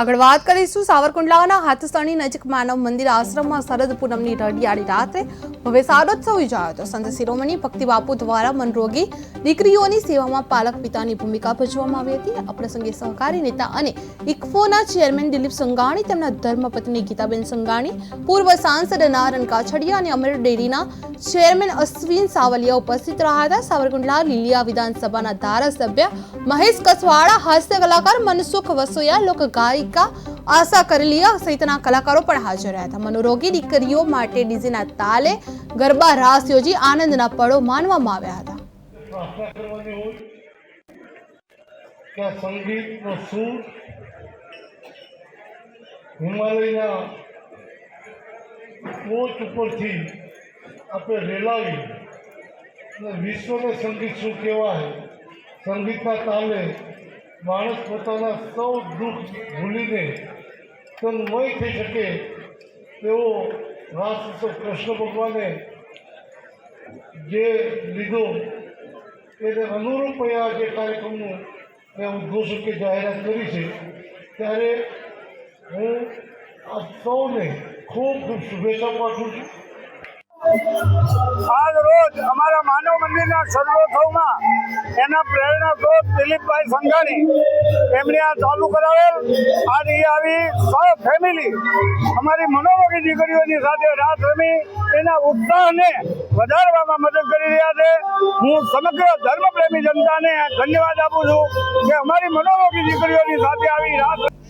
આગળ વાત કરીશું સાવરકુંડલાના હાથસણી નજીક માનવ મંદિર આશ્રમમાં શરદ પૂનમની રડિયાળી રાત્રે. ભવ્ય શારદોત્સવ યોજાયો હતો. સંત શિરોમણી ભક્તિ બાપુ દ્વારા મનરોગી દીકરીઓની સેવામાં પાલક પિતાની ભૂમિકા ભજવવામાં આવી હતી. આ પ્રસંગે સહકારી નેતા અને ઇકફોના ચેરમેન દિલીપ સંઘાણી, તેમના ધર્મપત્ની ગીતાબેન સંઘાણી, પૂર્વ સાંસદ નારણ કાછડિયા અને અમર ડેરીના ચેરમેન અશ્વિન સાવલિયા ઉપસ્થિત રહ્યા હતા. સાવરકુંડલા લીલિયા વિધાનસભાના ધારાસભ્ય મહેશ કસવાડા, હાસ્ય કલાકાર મનસુખ વસોયા લોક ગાયિકા આશા કરલિયા સહિતના કલાકારો પણ હાજર રહ્યા હતા. મનોરોગી દીકરીઓ માટે ડીજેના તાલે ગરબા રાસ યોજી આનંદના પળો માનવામાં આવ્યા હતા. હિમાલયના ટોચ ઉપરથી આપણે રેલાવી અને વિશ્વને સંગીત શું કહેવાય? સંગીતના તાલે માણસ પોતાના સૌ દુઃખ ભૂલીને તન્મય થઈ શકે તેવો રાસ ઉત્સવ કૃષ્ણ ભગવાને જે લીધો, એને અનુરૂપ આ જે કાર્યક્રમનું મેં ઉદ્ઘોષકે જાહેરાત કરી છે, ત્યારે હું આ સૌને ખૂબ ખૂબ શુભેચ્છા પાઠવું છું. આજ રોજ અમારા માનવ મંદિરના સર્વોત્સવમાં એના પ્રેરણા સ્ત્રોત દિલીપભાઈ સંઘાણી. એમણે આ ચાલુ કરાવેલ. આજે આવી સૌ ફેમિલી અમારી મનોરોગી દીકરીઓની સાથે રાત રમી, એના ઉત્સાહને વધારવામાં મદદ કરી રહ્યા છે. હું સમગ્ર ધર્મપ્રેમી જનતાને ધન્યવાદ આપું છું કે અમારી મનોરોગી દીકરીઓની સાથે આવી રાત